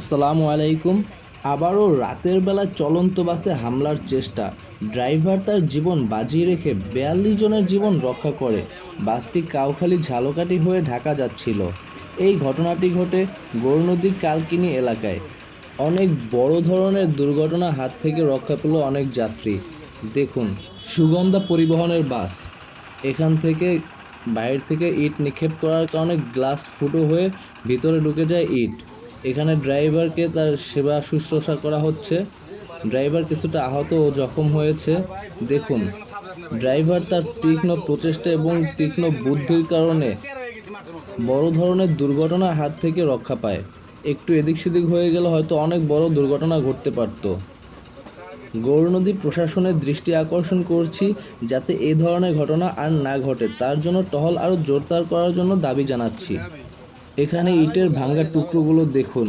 আসসালামু আলাইকুম। আবারও রাতের বেলা চলন্ত বাসে হামলার চেষ্টা। ড্রাইভার তার জীবন বাজিয়ে রেখে বিয়াল্লিশ জনের জীবন রক্ষা করে। বাসটি কাউখালি ঝালকাঠি হয়ে ঢাকা যাচ্ছিল। এই ঘটনাটি ঘটে গৌরনদী কালকিনি এলাকায়। অনেক বড় ধরনের দুর্ঘটনা হাত থেকে রক্ষা পেল অনেক যাত্রী। দেখুন, সুগন্ধা পরিবহনের বাস। এখান থেকে বাইরে থেকে ইট নিক্ষেপ করার কারণে গ্লাস ফুটো হয়ে ভিতরে ঢুকে যায় ইট। এখানে ড্রাইভারকে তার সেবা শুশ্রূষা করা হচ্ছে। ড্রাইভার কিছুটা আহত ও জখম হয়েছে। দেখুন, ড্রাইভার তার তীক্ষ্ণ প্রচেষ্টা এবং তীক্ষ্ণ বুদ্ধির কারণে বড় ধরনের দুর্ঘটনার হাত থেকে রক্ষা পায়। একটু এদিক সেদিক হয়ে গেলে হয়তো অনেক বড় দুর্ঘটনা ঘটতে পারতো। গৌরনদী প্রশাসনের দৃষ্টি আকর্ষণ করছি যাতে এই ধরনের ঘটনা আর না ঘটে। তার জন্য টহল আরও জোরদার করার জন্য দাবি জানাচ্ছি। এখানে ইটের ভাঙ্গা টুকরোগুলো দেখুন।